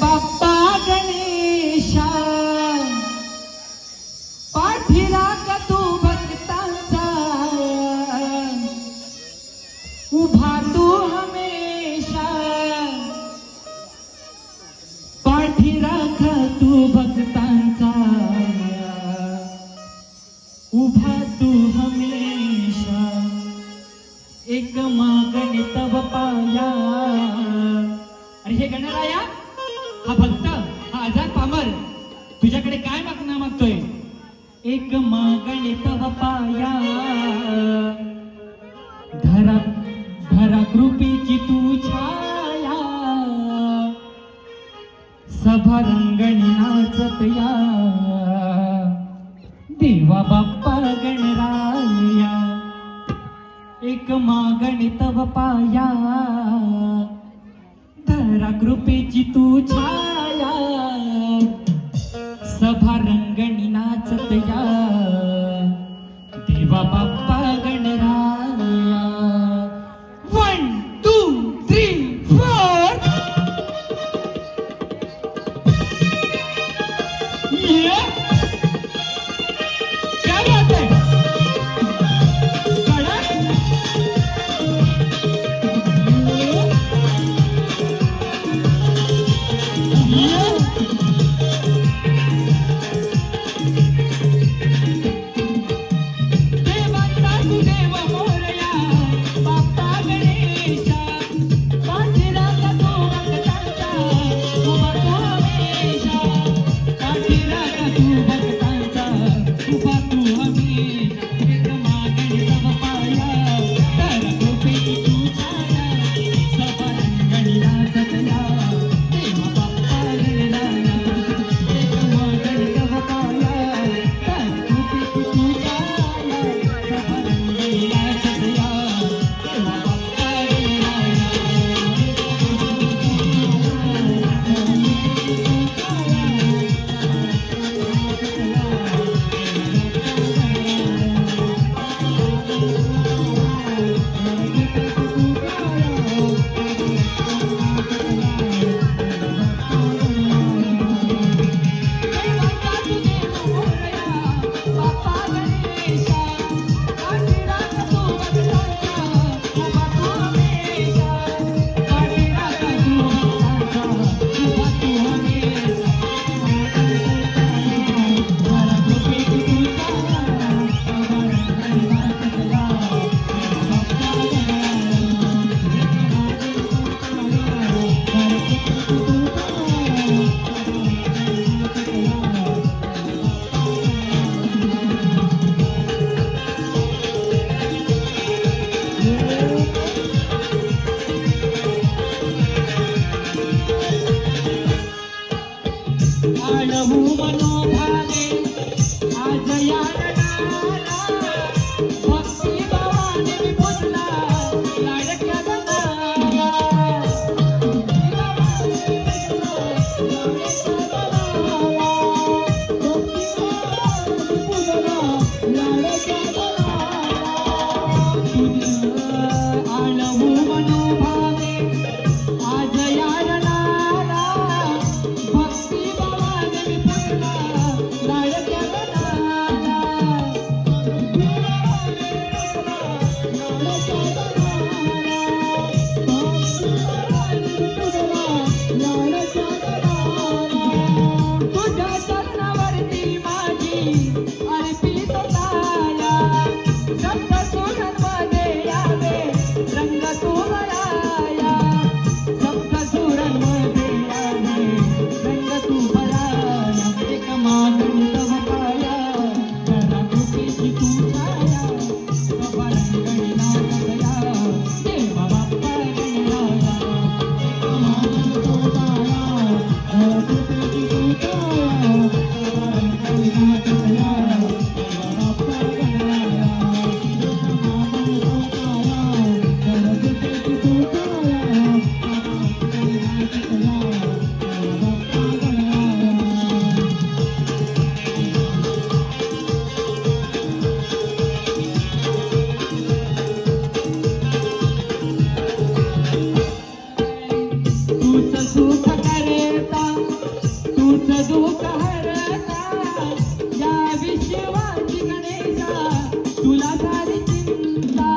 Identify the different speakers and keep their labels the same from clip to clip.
Speaker 1: बाप्पा गणेशा पाठीला का तू भक्तांचा उभा तू हमेशा पाठीला राख तू भक्तांचा उभा तू हमेशा एक मागणी तव पाया. अरे हे गणराया एक मागणे तव पाया. धरा धरा कृपेची तू छाया. सभा रंगणी नाचत या. देवा बाप्पा गणराया. एक मागणे तव पाया. धरा कृपेची तू छाया. सभा Niye? जाणवू मनोभावे आज या दूत दूत हरता या विश्वाची गणेशा तुला सारी चिंता.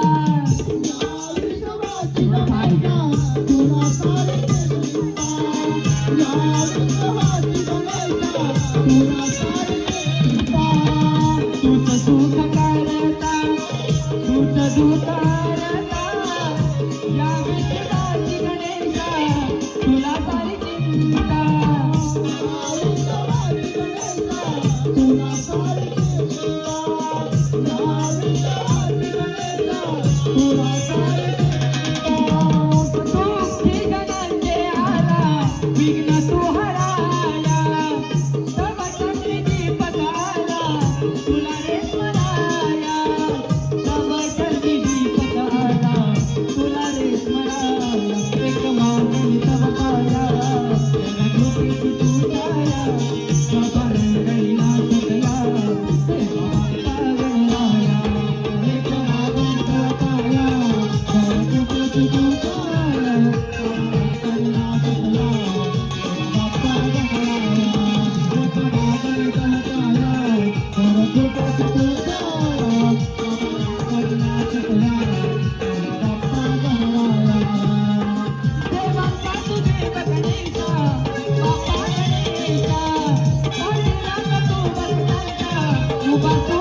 Speaker 1: दूत दूत करता दूत दूत
Speaker 2: Bye.
Speaker 1: Bye-bye.